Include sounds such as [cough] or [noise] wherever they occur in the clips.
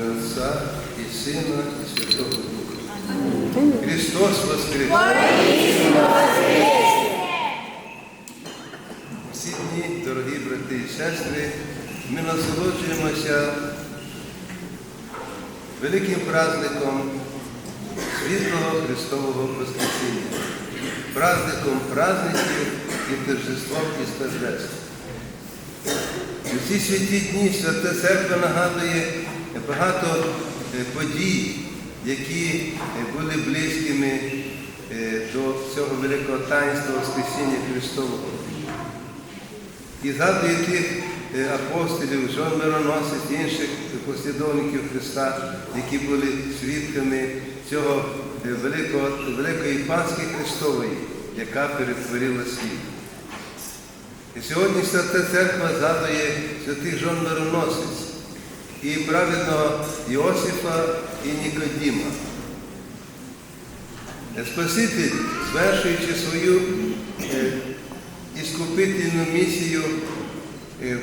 ім'я Отця і Сина, і Святого Духа. Христос Воскрес! Всі дні, дорогі брати і сестри, ми насолоджуємося великим праздником світлого Христового Воскресіння, праздником праздників і торжеством і страждеств. У ці святі дні Свята Церква нагадує багато е, подій, які е, були близькими е, до цього великого таїнства Воскресіння Христового. І згадує тих апостолів, жон мироносець, інших послідовників Христа, які були свідками цього великого, великої Пасхи Христової, яка перетворила світ. І сьогодні Свята Церква згадує святих жон мироносець і праведного Іосифа і Нікодіма. Е, Спаситель, звершуючи свою е, іскупительну місію, е,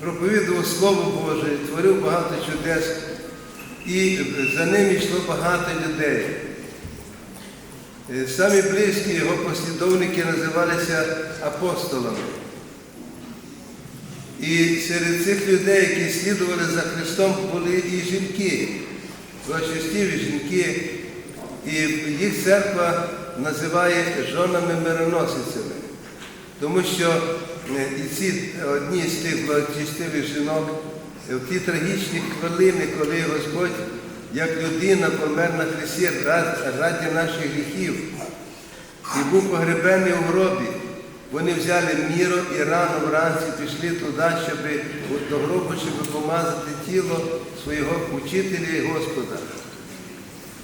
проповідував Слово Боже, творив багато чудес, і за ним йшло багато людей. Самі близькі його послідовники називалися апостолами. І серед цих людей, які слідували за Христом, були і жінки, благочестиві жінки, і їх церква називає жонами мироносицями. Тому що е, і ці одні з тих благочестивих жінок е, в ті трагічні хвилини, коли Господь як людина помер на хресті раді наших гріхів і був погребений у гробі. Вони взяли міро і рано вранці пішли туди, щоб до гробу, щоб помазати тіло свого учителя і Господа.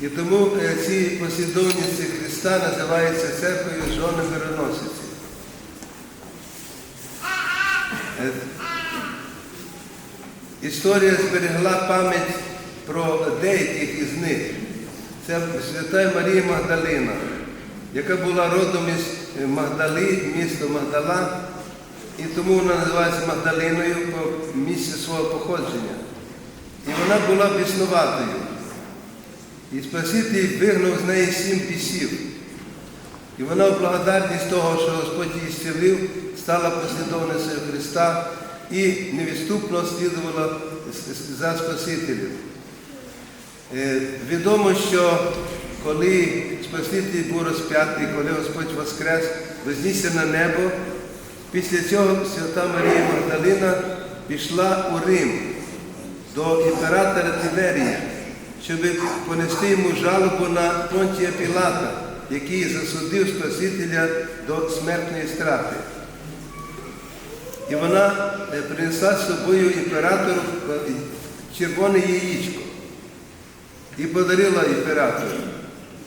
І тому е, ці послідовниці Христа називаються церквою жони мироносиці. Е, Історія зберегла пам'ять про деяких із них. Це свята Марія Магдалина, яка була родом із Магдали, місто Магдала, і тому вона називається Магдалиною по місці свого походження. І вона була біснуватою. І Спаситель вигнав з неї сім бісів. І вона в благодарність того, що Господь її зцілив, стала послідовницею Христа і невідступно слідувала за Спасителем. Е, Відомо, що коли Спаситель був розп'ятий, коли Господь Воскрес, вознісся на небо, після цього свята Марія Магдалина пішла у Рим до імператора Тиверія, щоб понести йому жалобу на Понтія Пілата, який засудив Спасителя до смертної страти. І вона е, принесла з собою імператору е, червоне яєчко і подарила імператору.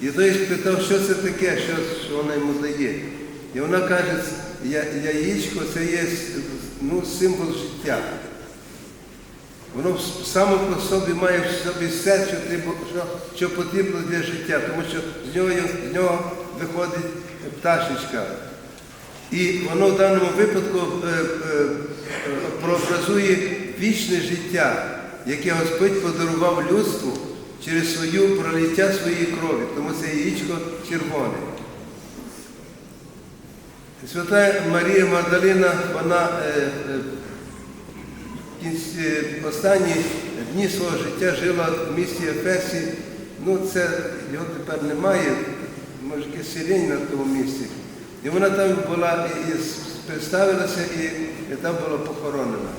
І той спитав, що це таке, що, що вона йому дає. І вона каже, «Я- яєчко це є ну, символ життя. Воно само по собі має в собі все, що, що, що потрібно для життя, тому що з нього, з нього виходить пташечка. І воно в даному випадку е, е, е, прообразує вічне життя, яке Господь подарував людству через свою пролиття своєї крові, тому це яєчко червоне. Свята Марія Магдалина, вона е, е, е, останні дні свого життя жила в місті Ефесі. Ну, це його тепер немає, може якесь селення на тому місці. І вона там була і, представилася і, і там була похоронена.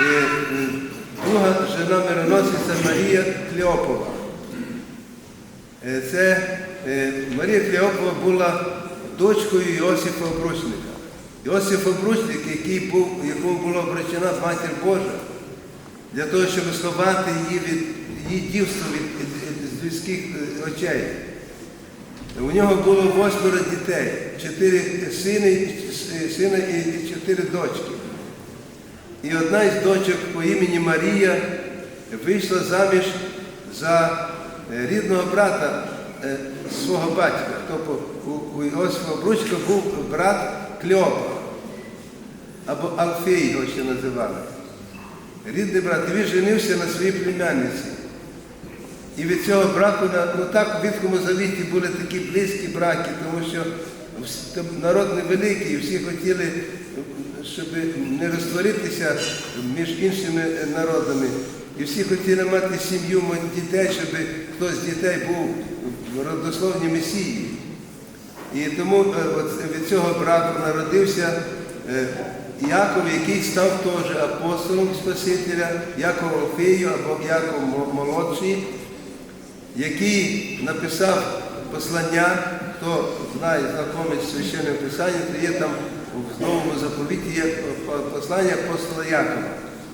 І, е, друга жена мироносиця Марія Клеопова. Е, Це е, Марія Клеопова була дочкою Йосифа Обручника. Йосиф Обручник, який був, якому була обречена Матір Божа, для того, щоб сховати її від її дівство від, від, від людських е, очей. У нього було восьмеро дітей, чотири сини, сина і чотири дочки. І одна із дочок по імені Марія вийшла заміж за е, рідного брата е, свого батька. Тобто у, у Іосифа Бручка був брат Кльопа. або Алфей його ще називали. Рідний брат, і він женився на своїй племянниці. І від цього браку, ну так в Віткому Завіті були такі близькі браки, тому що народ невеликий, і всі хотіли, щоб не розтворитися між іншими народами. І всі хотіли мати сім'ю, дітей, щоб хтось з дітей був в родословній месії. І тому е, від цього браку народився е, Яков, який став теж апостолом Спасителя, Яков Алфею або Яков Молодший, який написав послання, хто знає, знайомий з священним писанням, то є там в новому заповіті є послання апостола Якова.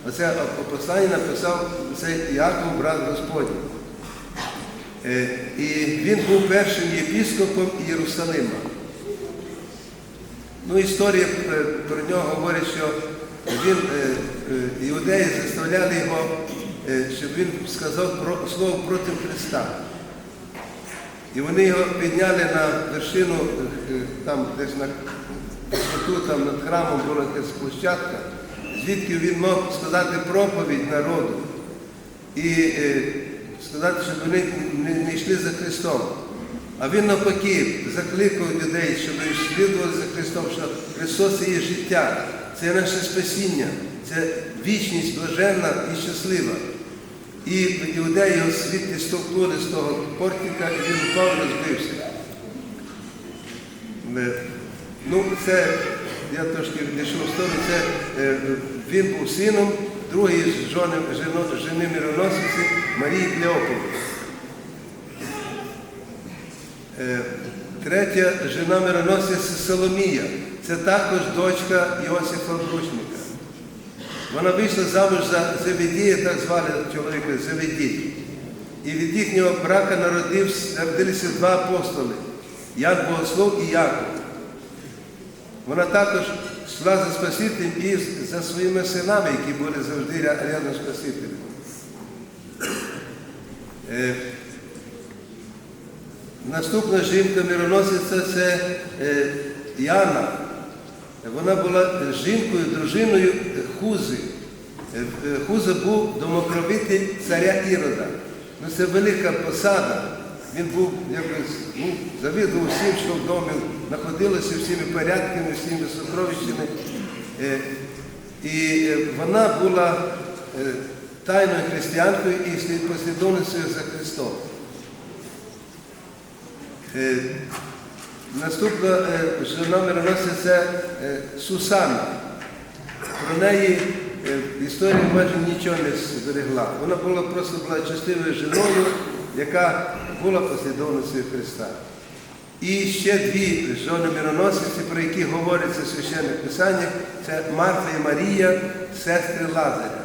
Оце послання написав цей Яков, брат Господній. Е, І він був першим єпіскопом Єрусалима. Ну, історія е, про нього говорить, що він, е, іудеї заставляли його, щоб він сказав слово проти Христа. І вони його підняли на вершину, там десь на висоту, там над храмом була якась площадка, звідки він мав сказати проповідь народу і е, сказати, щоб вони не, йшли за Христом. А він навпаки закликав людей, щоб слідували за Христом, що Христос це є життя, це наше спасіння, це вічність блаженна і щаслива. І іудеї його звідти стовкнули з того портика, і він впав розбився. Ну, це, я трошки відійшов в сторону, це е, він був сином другої жони, жено- жени мироносиці Марії Клеопови. Е, Третя жена мироносиця Соломія. Це також дочка Іосифа Бручника. Вона вийшла замуж за Зеведія, так звали чоловіка Зеведій. І від їхнього брака народився, народилися два апостоли Ян Богослов і Яков. Вона також йшла за Спасителем і за своїми синами, які були завжди рядом Спасителем. Е, Наступна жінка мироносиця це е, Яна. Вона була жінкою, дружиною Хузи. Е, Хуза був домокровитель царя Ірода. Ну, це велика посада. Він був якось, ну, завідував всім, що в домі знаходилося, всіми порядками, всіми сокровищами. Е, І е, вона була е, тайною християнкою і послідовницею за Христом. Наступна жена мироносиця це Сусана. Про неї історія майже нічого не зберегла. Вона була просто була жіною, яка була послідовницею Христа. І ще дві жони мироносиці, про які говориться в священних писаннях, це Марта і Марія, сестри Лазаря.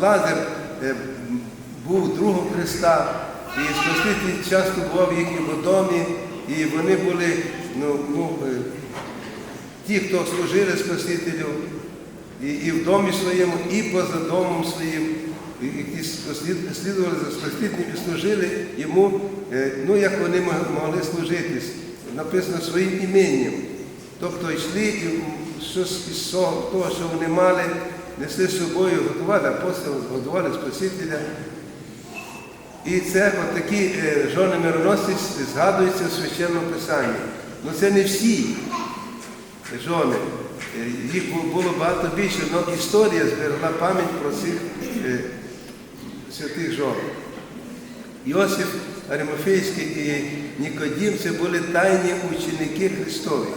Лазар е, був другом Христа, і Спаситель часто бував в їхньому домі, і вони були ну, ну, е, ті, хто служили Спасителю, і, і в домі своєму, і поза домом своїм, які слідували за Спасителем і служили йому, ну як вони могли служити, написано своїм іменням. Тобто йшли і щось із того, що вони мали, несли з собою, готували апостолів, готували Спасителя. І це от такі е, жони мироносець згадуються в священному писанні. Ну це не всі жони. Е, Їх було багато більше, але історія зберегла пам'ять про цих е, святих жон. Йосиф Аримофейський і Нікодім це були тайні ученики Христові.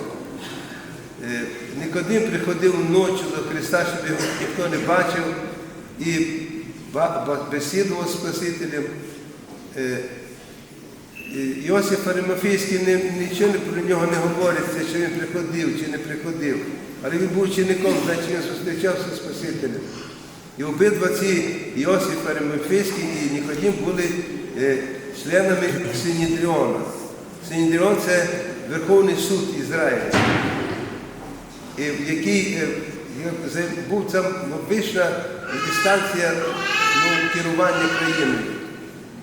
Е, Нікодим приходив ночі до Христа, щоб його ніхто не бачив, і бесідував з Спасителем. Е, Йосиф Аримофійський нічого про нього не говориться, чи він приходив, чи не приходив. Але він був учеником, значить він зустрічався з Спасителем. І обидва ці Йосиф Аримофійський і Нікодім були е, членами Синідріона. Синідріон це Верховний суд Ізраїля і в якій е, був там ну, вища інстанція ну, керування країною.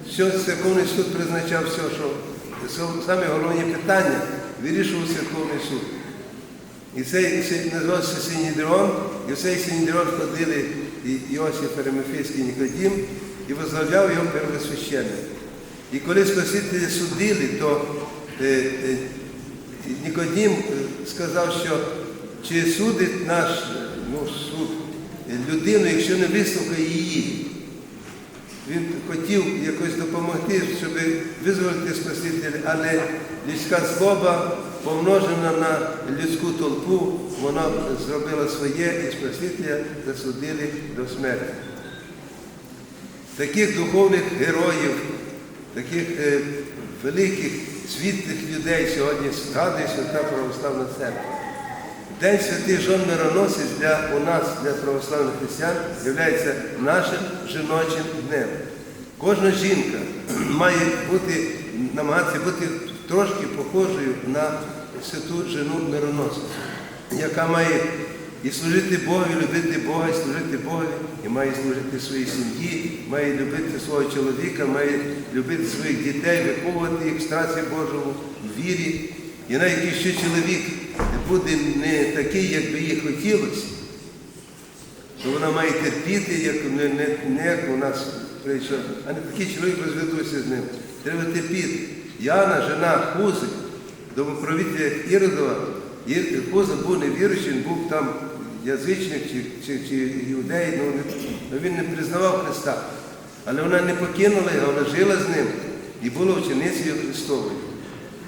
Все церковний суд призначав все, що саме головні питання вирішував церковний суд. І цей називався Синідрон, і в цей Синідрон ходили Іосиф Аримофейський Нікодім, і возглавляв його первосвященник. І коли Спасителя судили, то е, е, Нікодім е, сказав, що чи судить наш ну, суд людину, якщо не вислухає її. Він хотів якось допомогти, щоб визволити Спасителя, але людська злоба, помножена на людську толпу, вона зробила своє і Спасителя засудили до смерті. Таких духовних героїв, таких е, великих світлих людей сьогодні згадує Свята Православна Церква. День святий Жон Мироносець для у нас, для православних християн, є нашим жіночим днем. Кожна жінка [clears throat] має бути, намагатися бути трошки похожою на святу жену мироносицю, яка має і служити Богові, любити Бога, і служити Богові, і має служити своїй сім'ї, має любити свого чоловіка, має любити своїх дітей, виховувати їх в страсі Божому, в вірі. І навіть якщо чоловік буде не такий, як би їй хотілося, то вона має терпіти, як не, не, не як у нас прийшов, а не такий чоловік розведуся з ним. Треба терпіти. Яна, жена Хузи, домоправителя Іродова, Ір- Хуза був невіруючий, він був там язичник чи, чи, чи іудей, ну, ну, він не признавав Христа. Але вона не покинула його, вона жила з ним і була ученицею Христовою.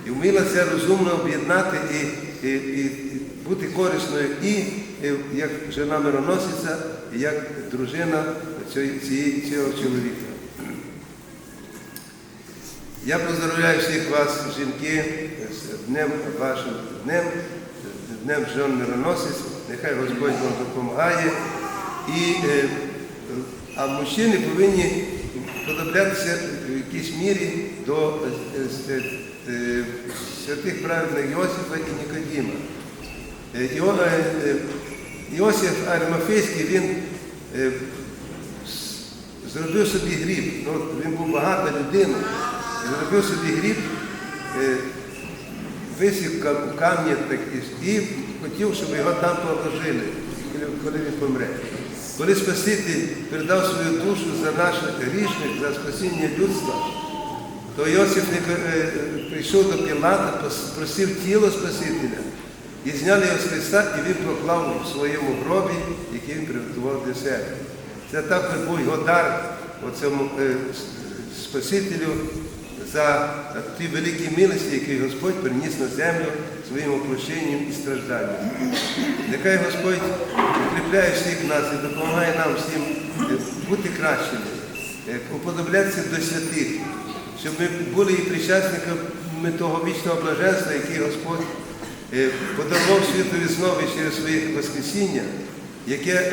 І вміла це розумно об'єднати і, і, і, і бути корисною і, і як жена мироносиця, і як дружина цієї, цього чоловіка. Я поздравляю всіх вас, жінки, з днем вашим днем, днем жон мироносець. Нехай Господь вам допомагає. І, е, а мужчини повинні подоблятися в якійсь мірі до е, е, святих праведних Йосифа і Нікодіма. Іо- Іосиф Аримафейський, він зробив собі гріб. Ну, він був багата людина, зробив собі гріб, висів у такий, і хотів, щоб його там положили, коли, він помре. Коли Спаситель передав свою душу за наш грішник, за спасіння людства, то Йосиф е, прийшов до Пілата, просив тіло Спасителя. І зняли його з Христа, і він поклав у своєму гробі, який він приготував для себе. Це так був його дар оцьому е, Спасителю за ті великі милості, які Господь приніс на землю своїм оплощенням і стражданням. Нехай Господь укріпляє всіх нас і допомагає нам всім е, бути кращими, е, уподоблятися до святих, щоб ми були і причасниками того вічного блаженства, який Господь е, подарував світові знову через своє Воскресіння, яке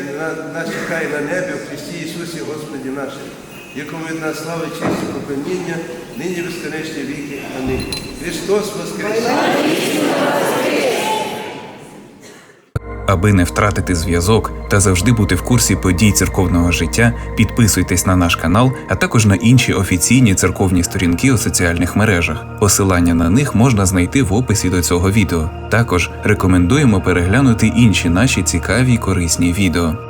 нас чекає на небі в Христі Ісусі Господі нашому, якому від слава честь поклоніння, нині безконечні віки. Амінь. Христос Воскрес! Аби не втратити зв'язок та завжди бути в курсі подій церковного життя, підписуйтесь на наш канал, а також на інші офіційні церковні сторінки у соціальних мережах. Посилання на них можна знайти в описі до цього відео. Також рекомендуємо переглянути інші наші цікаві й корисні відео.